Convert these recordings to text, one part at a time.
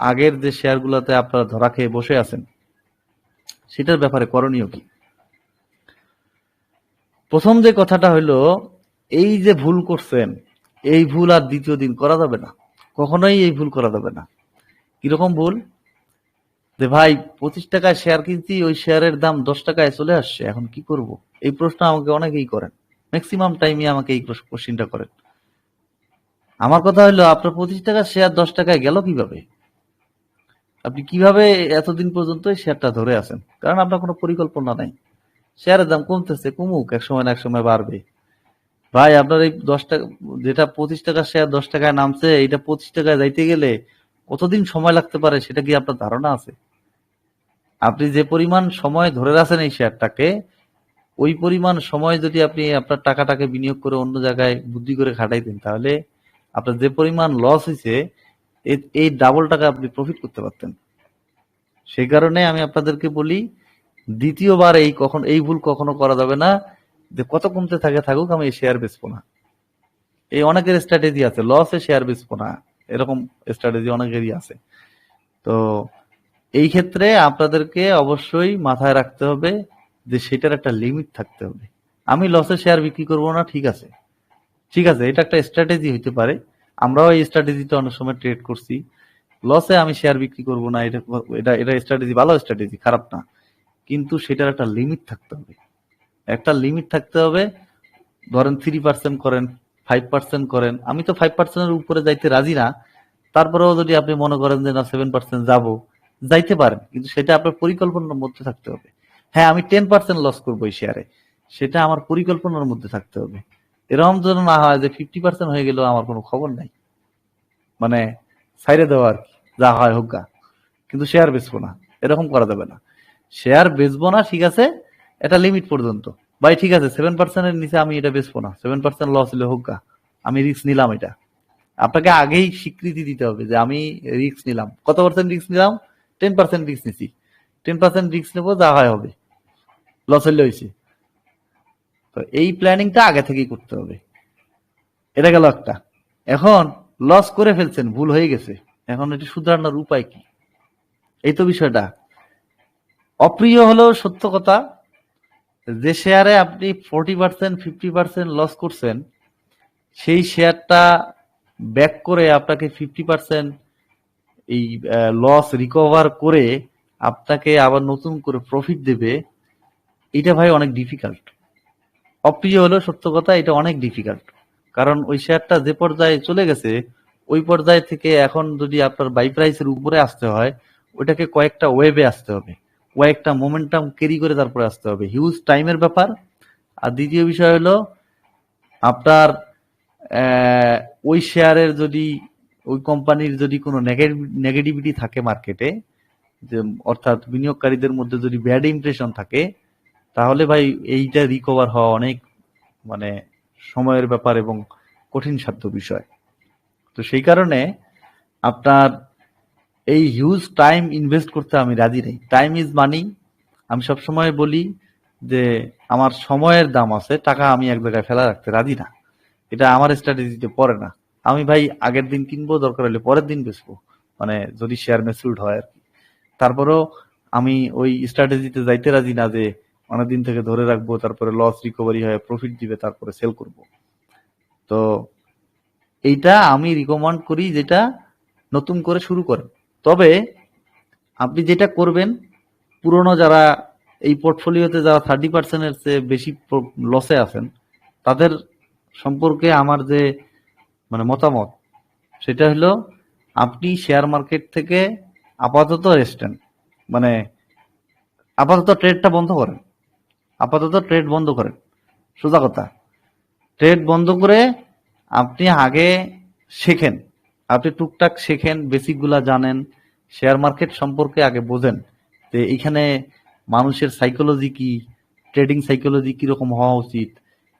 আগের যে শেয়ারগুলোতে আপনারা ধরা খেয়ে বসে আছেন, সেটার ব্যাপারে করণীয় কি? প্রথম যে কথাটা হলো এই যে ভুল করছেন, এই ভুল আর দ্বিতীয় দিন করা যাবে না। কখনোই এই ভুল করা যাবে না। কীরকম ভুল? যে ভাই, পঁচিশ টাকায় শেয়ার কিনছি, ওই শেয়ারের দাম দশ টাকায় চলে আসছে, এখন কি করব? এই প্রশ্ন আমাকে অনেকেই করেন। ম্যাক্সিমাম টাইমে আমাকে এই কোশ্চিনটা করেন। আমার কথা হলো আপনার পঁচিশ টাকার শেয়ার দশ টাকায় গেল কীভাবে? আপনি কীভাবে এতদিন পর্যন্ত শেয়ারটা ধরে আছেন? কারণ আপনার কোনো পরিকল্পনা নাই। শেয়ারের দাম কমতেছে, কমুক এক সময় না এক সময় বাড়বে। ভাই, আপনার এই দশ টাকা, যেটা পঁচিশ টাকার শেয়ার দশ টাকায় নামছে এটা পঁচিশ টাকায় যাইতে গেলে কতদিন সময় লাগতে পারে সেটা কি আপনার ধারণা আছে? আপনি যে পরিমাণ সময় ধরে রাখেন এই শেয়ারটাকে, ওই পরিমাণ সময় যদি আপনি আপনার টাকাটাকে বিনিয়োগ করে অন্য জায়গায় বুদ্ধি করে খাটাইতেন, তাহলে আপনার যে পরিমাণ লস হয়েছে এই ডাবল টাকা আপনি প্রফিট করতে পারতেন। সেই কারণে আমি আপনাদেরকে বলি, দ্বিতীয়বার এই কখন, এই ভুল কখনো করা যাবে না। যে কত কমতে থাকে, থাকুক, আমি শেয়ার বেচবো না। এই অনেকের স্ট্র্যাটেজি আছে লসে শেয়ার বেচবো না। এরকম স্ট্র্যাটেজি অনেকেরই আছে। তো এই ক্ষেত্রে আপনাদেরকে অবশ্যই মাথায় রাখতে হবে যে সেটার একটা লিমিট থাকতে হবে। আমি লসে শেয়ার বিক্রি করব না, ঠিক আছে। ঠিক আছে, এটা একটা স্ট্র্যাটেজি হইতে পারে। আমরাও এই স্ট্র্যাটেজিটা অনেক সময় ট্রেড করছি। লসে আমি শেয়ার বিক্রি করব না, এটা এটা এটা স্ট্র্যাটেজি ভালো স্ট্র্যাটেজি খারাপ না। কিন্তু সেটার একটা লিমিট থাকতে হবে। একটা লিমিট থাকতে হবে, ধরেন থ্রি পার্সেন্ট করেন ফাইভ পার্সেন্ট করেন। আমি তো ফাইভ পার্সেন্টের উপরে যাইতে রাজি না। তারপরেও যদি আপনি মনে করেন যে না সেভেন পার্সেন্ট যাব, যাইতে পারেন। কিন্তু সেটা আপনার পরিকল্পনার মধ্যে থাকতে হবে। হ্যাঁ আমি টেন পার্সেন্ট লস করব এই শেয়ারে সেটা আমার পরিকল্পনার মধ্যে থাকতে হবে। এরকম যেন না হয় যে ফিফটি পার্সেন্ট হয়ে গেলেও আমার কোনো খবর নাই। মানে সাইরে দেওয়া আর কি, যা হয় হোক গা। কিন্তু শেয়ার বেচবো না, এরকম করা যাবে না। শেয়ার বেচবো না, ঠিক আছে, এটা লিমিট পর্যন্ত। ভাই, ঠিক আছে সেভেন পার্সেন্টের নিচে আমি এটা বেচবো না। সেভেন পার্সেন্ট লস হলে হোক গা। আমি রিস্ক নিলাম এটা। আপনাকে আগেই স্বীকৃতি দিতে হবে যে আমি রিস্ক নিলাম। কত পার্সেন্ট রিস্ক নিলাম? টেন পার্সেন্ট রিস্ক নিছি। টেন পার্সেন্ট রিস্ক নেব, যা হয় হবে। লস হলে হয়েছে তো এই প্ল্যানিংটা আগে থেকেই করতে হবে। এটা গেল একটা। এখন লস করে ফেলছেন, ভুল হয়ে গেছে। এখন এটি শুধরানোর উপায় কি? এই তো বিষয়টা। অপ্রিয় হলেও সত্য কথা, যে শেয়ারে আপনি forty percent fifty percent loss করছেন, সেই শেয়ারটা ব্যাক করে আপনাকে ফিফটি পার্সেন্ট এই লস রিকভার করে আপনাকে আবার নতুন করে প্রফিট দেবে, এটা ভাই অনেক ডিফিকাল্ট অপ্রিয় হলেও সত্য কথা, এটা অনেক ডিফিকাল্ট কারণ ওই শেয়ারটা যে পর্যায়ে চলে গেছে, ওই পর্যায় থেকে এখন যদি আপনার বাই প্রাইসের উপরে আসতে হয়, ওইটাকে কয়েকটা ওয়েবে আসতে হবে। কয়েকটা মোমেন্টাম ক্যারি করে তারপরে আসতে হবে। হিউজ টাইমের ব্যাপার। আর দ্বিতীয় বিষয় হলো, আপনার ওই শেয়ারের যদি, ওই কোম্পানির যদি কোনো নেগেটিভিটি থাকে মার্কেটে যে অর্থাৎ বিনিয়োগকারীদের মধ্যে যদি ব্যাড ইমপ্রেশন থাকে তাহলে ভাই এইটা রিকভার হওয়া অনেক মানে সময়ের ব্যাপার এবং কঠিন সাধ্য বিষয়। তো সেই কারণে আপনার এই হিউজ টাইম ইনভেস্ট করতে আমি রাজি নেই। টাইম ইজ মানি আমি সবসময় বলি যে আমার সময়ের দাম আছে, টাকা আমি এক জায়গায় ফেলা রাখতে রাজি না। এটা আমার স্ট্র্যাটেজিতে পড়ে না। আমি ভাই আগের দিন কিনবো, দরকার হলে পরের দিন বেচবো। মানে যদি শেয়ার মেচুরড হয় আর কি। তারপরেও আমি ওই স্ট্র্যাটেজিতে যাইতে রাজি না যে অনেকদিন থেকে ধরে রাখব, তারপরে লস রিকভারি হয় প্রফিট দিবে, তারপরে সেল করব। তো এইটা আমি রিকমেন্ড করি যেটা নতুন করে শুরু করেন। তবে আপনি যেটা করবেন, পুরনো যারা এই পোর্টফোলিওতে যারা থার্টি পার্সেন্টের চেয়ে বেশি লসে আছেন, তাদের সম্পর্কে আমার যে মানে মতামত, সেটা হলো আপনি শেয়ার মার্কেট থেকে আপাতত রেস্টেন মানে আপাতত ট্রেডটা বন্ধ করেন। আপাতত ট্রেড বন্ধ করেন। সোজা কথা। ট্রেড বন্ধ করে আপনি আগে শেখেন। আপনি টুকটাক শেখেন, বেসিকগুলা জানেন শেয়ার মার্কেট সম্পর্কে আগে বোঝেন যে এখানে মানুষের সাইকোলজি কি ট্রেডিং সাইকোলজি কীরকম হওয়া উচিত,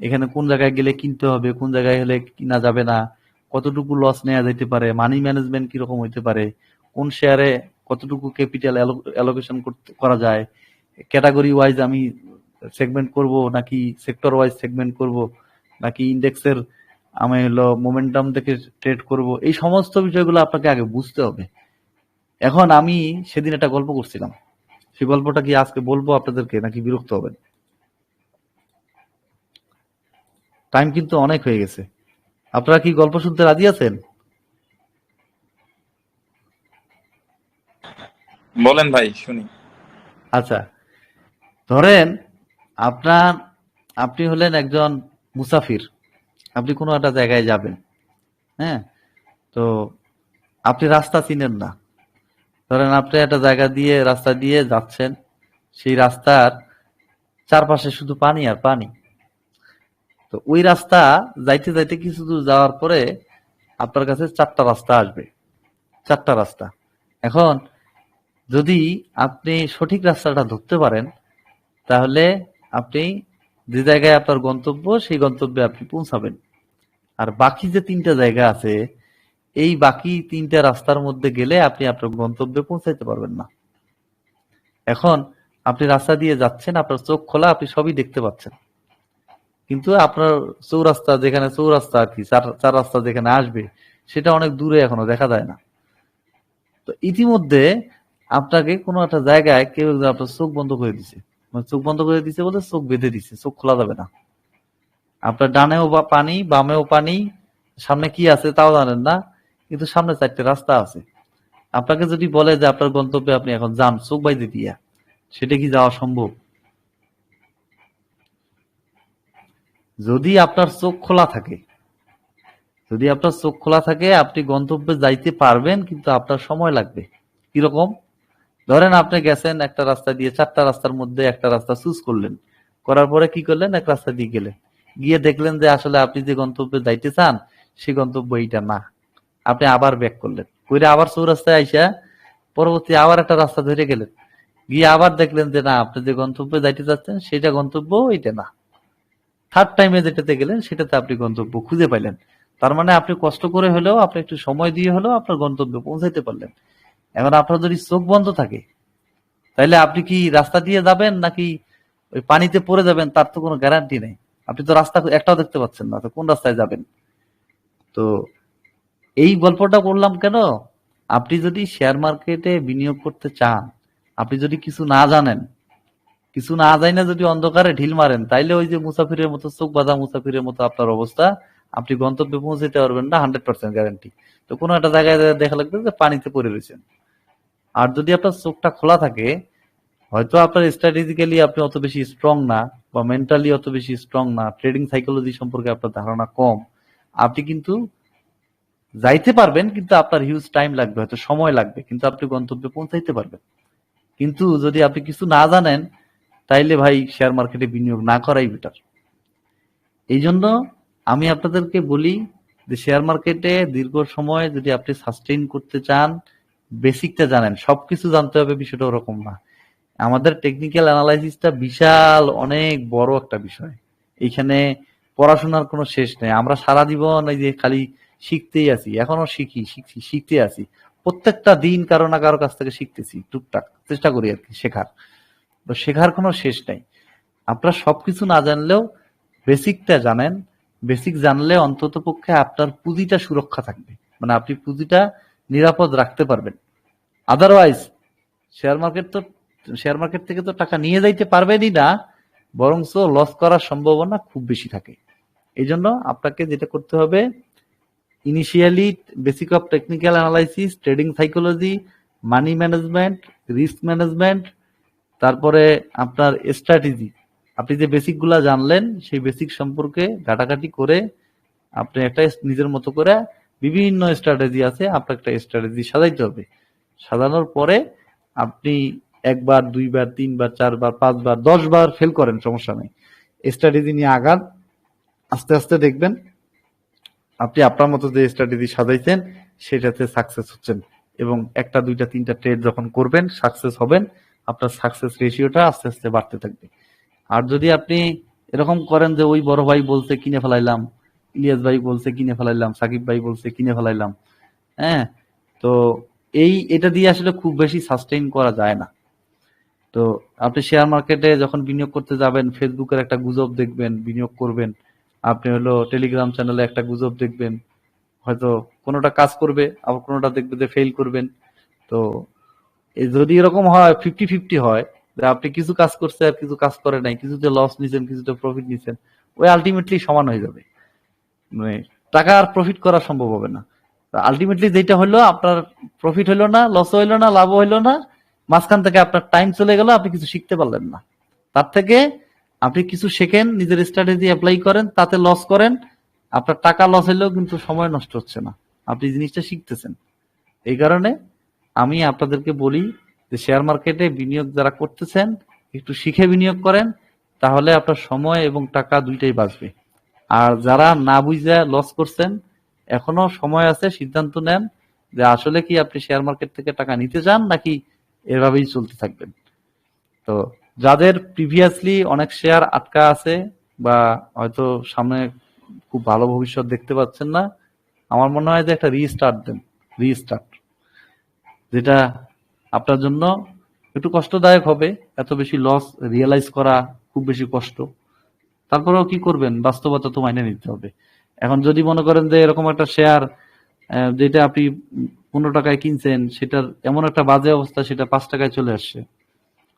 এখানে কোন জায়গায় গেলে কিনতে হবে, কোন জায়গায় হলে কিনা যাবে না, কতটুকু লস নেওয়া যেতে পারে মানি ম্যানেজমেন্ট কীরকম হইতে পারে, কোন শেয়ারে কতটুকু ক্যাপিটাল অ্যালোকেশন করা যায় ক্যাটাগরি ওয়াইজ আমি সেগমেন্ট করব নাকি সেক্টর ওয়াইজ সেগমেন্ট করব নাকি ইন্ডেক্সের আমি হলো মোমেন্টাম থেকে ট্রেড করব এই সমস্ত বিষয়গুলো আপনাকে আগে বুঝতে হবে। এখন আমি সেদিন একটা গল্প করছিলাম। সেই গল্পটা কি আজকে বলব আপনাদেরকে নাকি বিরক্ত হবেন? টাইম কিন্তু অনেক হয়ে গেছে। আপনারা কি গল্প শুনতে রাজি আছেন? বলেন ভাই শুনি। আচ্ছা ধরেন আপনার, আপনি হলেন একজন মুসাফির। আপনি কোনো একটা জায়গায় যাবেন হ্যাঁ? তো আপনি রাস্তা চিনেন না। ধরেন আপনি একটা জায়গা দিয়ে, রাস্তা দিয়ে যাচ্ছেন, সেই রাস্তার চারপাশে শুধু পানি আর পানি। তো ওই রাস্তা যাইতে যাইতে কিছু দূর যাওয়ার পরে আপনার কাছে চারটা রাস্তা আসবে। চারটা রাস্তা। এখন যদি আপনি সঠিক রাস্তাটা ধরতে পারেন, তাহলে আপনি যে জায়গায় আপনার গন্তব্য, সেই গন্তব্যে আপনি পৌঁছাবেন। আর বাকি যে তিনটা জায়গা আছে, এই বাকি তিনটা রাস্তার মধ্যে গেলে আপনি আপনার গন্তব্যে পৌঁছাইতে পারবেন না। এখন আপনি রাস্তা দিয়ে যাচ্ছেন, আপনার চোখ খোলা, আপনি সবই দেখতে পাচ্ছেন। কিন্তু আপনার চৌরাস্তা যেখানে চৌরাস্তা আর কি, চার রাস্তা যেখানে আসবে, সেটা অনেক দূরে এখনও দেখা যায় না। তো ইতিমধ্যে আপনাকে কোনো একটা জায়গায় কেউ আপনার চোখ বন্ধ করে দিছে। মানে চোখ বন্ধ করে দিছে বলতে চোখ বেঁধে দিছে, চোখ খোলা যাবে না। আপনার ডানেও বা পানি, বামেও পানি, সামনে কি আছে তাও জানেন না, কিন্তু সামনে চারটে রাস্তা আছে। আপনাকে যদি বলে যে আপনার গন্তব্যে আপনি এখন যান, চোখ বাইতে দিয়া, সেটা কি যাওয়া সম্ভব? যদি আপনার চোখ খোলা থাকে, যদি আপনার চোখ খোলা থাকে, আপনি গন্তব্যে যাইতে পারবেন, কিন্তু আপনার সময় লাগবে। কীরকম? ধরেন আপনি গেছেন, একটা রাস্তা দিয়ে, চারটা রাস্তার মধ্যে একটা রাস্তা চুজ করলেন। করার পরে কি করলেন? এক রাস্তা দিয়ে গেলেন। গিয়ে দেখলেন যে আসলে আপনি যে গন্তব্যে যাইতে চান, সে গন্তব্য এইটা না। আপনি আবার ব্যাক করলেন। কইরে আবার চৌরাস্তায় আইসা পরবর্তী আবার একটা রাস্তা ধরে গেলেন। গিয়ে আবার দেখলেন যে না, আপনি যে গন্তব্যে যাইতে চাচ্ছেন সেটা গন্তব্য এটা না। থার্ড টাইমে যেটাতে গেলেন, সেটাতে আপনি গন্তব্য খুঁজে পাইলেন। তার মানে আপনি কষ্ট করে হলেও, আপনি একটু সময় দিয়ে হলেও আপনার গন্তব্যে পৌঁছাইতে পারলেন। এখন আপনার যদি চোখ বন্ধ থাকে তাহলে আপনি কি রাস্তা দিয়ে যাবেন নাকি ওই পানিতে পড়ে যাবেন, তার তো কোনো গ্যারান্টি নেই। আপনি তো রাস্তা একটাও দেখতে পাচ্ছেন না, তো কোন রাস্তায় যাবেন? তো এই গল্পটা বললাম কেন? আপনি যদি শেয়ার মার্কেটে বিনিয়োগ করতে চান, আপনি যদি কিছু না জানেন, কিছু না জানি না যদি অন্ধকারে ঢিল মারেন, তাইলে ওই যে মুসাফিরের মতো, চোখ বাঁধা মুসাফিরের মতো আপনার অবস্থা, আপনি গন্তব্যে পৌঁছাতে পারবেন না হান্ড্রেড পার্সেন্ট গ্যারান্টি তো কোনো একটা জায়গায় দেখা লাগবে যে পানিতে পড়ে রয়েছেন। আর যদি আপনার চোখটা খোলা থাকে, হয়তো আপনার স্ট্র্যাটেজিক্যালি আপনি অত বেশি স্ট্রং না, বা মেন্টালি অত বেশি স্ট্রং না ট্রেডিং সাইকোলজি সম্পর্কে আপনার ধারণা কম, আপনি কিন্তু যাইতে পারবেন, কিন্তু আপনার হিউজ টাইম লাগবে, হয়তো সময় লাগবে, কিন্তু আপনি গন্তব্যে পৌঁছাইতে পারবেন। কিন্তু যদি আপনি কিছু না জানেন, তাইলে ভাই শেয়ার মার্কেটে বিনিয়োগ না করাই বেটার এই জন্য আমি আপনাদেরকে বলি যে শেয়ার মার্কেটে দীর্ঘ সময় যদি আপনি সাস্টেইন করতে চান বেসিকটা জানেন, সবকিছু জানতে হবে বিষয়টা ওরকম না। আমাদের টেকনিক্যাল অ্যানালাইসিসটা বিশাল, অনেক বড় একটা বিষয়। এইখানে পড়াশোনার কোনো শেষ নেই। আমরা সারা জীবন এই যে খালি শিখতেই আছি এখনও শিখি, শিখছি, শিখতে আছি। প্রত্যেকটা দিন কারও না কারও কাছ থেকে শিখতেছি, টুকটাক। চেষ্টা করি আর কি, শেখার। তো শেখার কোনো শেষ নাই। আপনারা সবকিছু না জানলেও বেসিকটা জানেন। বেসিক জানলে অন্তত পক্ষে আপনার পুঁজিটা সুরক্ষা থাকবে। মানে আপনি পুঁজিটা নিরাপদ রাখতে পারবেন। আদারওয়াইজ শেয়ার মার্কেট তো শেয়ার মার্কেট থেকে তো টাকা নিয়ে যাইতে পারবেনই না বরঞ্চ লস করার সম্ভাবনা খুব বেশি থাকে। এই জন্য আপনাকে যেটা করতে হবে initially basic of technical analysis trading psychology money management risk management তারপরে আপনার স্ট্র্যাটেজি আপনি যে বেসিকগুলা জানলেন, সেই বেসিক সম্পর্কে ঘাটাঘাটি করে আপনি একটা নিজের মতো করে বিভিন্ন স্ট্র্যাটেজি আছে আপনার একটা স্ট্র্যাটেজি সাজাইতে হবে। সাজানোর পরে আপনি একবার, দুইবার, তিনবার, চারবার, পাঁচবার দশ বার ফেল করেন, সমস্যা নেই। স্ট্র্যাটেজি নিয়ে আগান, আস্তে আস্তে দেখবেন আপনি আপনার মতো যে স্ট্র্যাটেজি সাজাইছেন, সেটাতে সাকসেস হচ্ছেন এবং একটা, দুইটা, তিনটা ট্রেড যখন করবেন সাকসেস হবেন, আপনার সাকসেস রেশিওটা আস্তে আস্তে বাড়তে থাকবে। আর যদি আপনি এরকম করেন যে ওই বড় ভাই বলছে, কিনে ফেলাইলাম। ইলিয়াস ভাই বলছে, কিনে ফেলাইলাম। সাকিব ভাই বলছে, কিনে ফেলাইলাম। হ্যাঁ তো এই, এটা দিয়ে আসলে খুব বেশি সাস্টেইন করা যায় না। তো আপনি শেয়ার মার্কেটে যখন বিনিয়োগ করতে যাবেন ফেসবুকের একটা গুজব দেখবেন, বিনিয়োগ করবেন। আপনি হলো টেলিগ্রাম চ্যানেলে একটা গুজব দেখবেন। হয়তো কোনোটা কাজ করবে, আবার কোনোটা দেখবে যে ফেল করবেন। তো যদি এরকম হয় ফিফটি ফিফটি হয় আপনি কিছু কাজ করছে আর কিছু কাজ করে নাই কিছুতে লস নিছেন কিছুতে প্রফিট নিছেন, ওই আলটিমেটলি সমান হয়ে যাবে। মানে টাকা আর প্রফিট করা সম্ভব হবে না। আলটিমেটলি যেটা হলো, আপনার প্রফিট হলো না লস হইল না লাভ হইল না, মাঝখান থেকে আপনার টাইম চলে গেল, আপনি কিছু শিখতে পারলেন না। তার থেকে আপনি কিছু শেখেন, নিজের স্ট্র্যাটেজি অ্যাপ্লাই করেন, তাতে লস করেন, আপনার টাকা লস হলেও কিন্তু সময় নষ্ট হচ্ছে না। আপনি জিনিসটা শিখতেছেন। এই কারণে আমি আপনাদেরকে বলি যে শেয়ার মার্কেটে বিনিয়োগ যারা করতেছেন, একটু শিখে বিনিয়োগ করেন, তাহলে আপনার সময় এবং টাকা দুইটাই বাঁচবে। আর যারা না বুঝে লস করছেন এখনও সময় আছে, সিদ্ধান্ত নেন যে আসলে কি আপনি শেয়ার মার্কেট থেকে টাকা নিতে চান নাকি এভাবেই চলতে থাকবেন। তো যাদের প্রিভিয়াসলি অনেক শেয়ার আটকা আছে বা হয়তো সামনে খুব ভালো ভবিষ্যৎ দেখতে পাচ্ছেন না, আমার মনে হয় যে একটা রিস্টার্ট দেন রিস্টার্ট যেটা আপনার জন্য একটু কষ্টদায়ক হবে, এত বেশি লস রিয়েলাইজ করা খুব বেশি কষ্ট। তারপরেও কি করবেন? বাস্তবতা তো মাইনে নিতে হবে। এখন যদি মনে করেন যে এরকম একটা শেয়ার যেটা আপনি পনেরো টাকায় কিনছেন, সেটার এমন একটা বাজে অবস্থা, সেটা পাঁচ টাকায় চলে আসছে।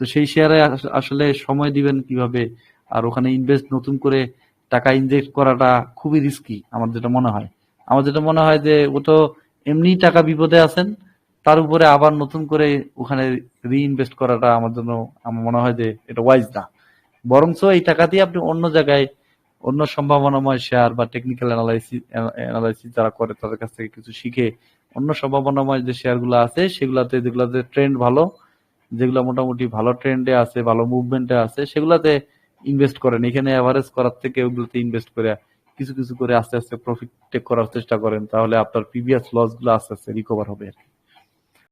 তো সেই শেয়ারে আসলে সময় দিবেন কীভাবে? আর ওখানে ইনভেস্ট নতুন করে টাকা ইনজেক্ট করাটা খুবই রিস্কি আমার যেটা মনে হয়। আমার যেটা মনে হয় যে, ও তো এমনি টাকা বিপদে আছেন, তার উপরে আবার নতুন করে ওখানে রিইনভেস্ট করাটা আমার জন্য, আমার মনে হয় যে এটা ওয়াইজ না। বরঞ্চ এই টাকা দিয়ে আপনি অন্য জায়গায় অন্য সম্ভাবনাময় শেয়ার বা টেকনিক্যাল অ্যানালাইসিস অ্যানালাইসিস যারা করে তাদের কাছ থেকে কিছু শিখে অন্য সম্ভাবনাময় যে শেয়ারগুলো আছে সেগুলাতে, যেগুলাতে ট্রেন্ড ভালো, যেগুলো মোটামুটি ভালো ট্রেন্ডে আছে, ভালো মুভমেন্টে আছে, সেগুলাতে ইনভেস্ট করেন। এখানে অ্যাভারেজ করার থেকে ওগুলোতে ইনভেস্ট করে কিছু কিছু করে আস্তে আস্তে প্রফিট টেক করার চেষ্টা করেন, তাহলে আপনার প্রিভিয়াস লসগুলো আস্তে আস্তে রিকভার হবে আর কি।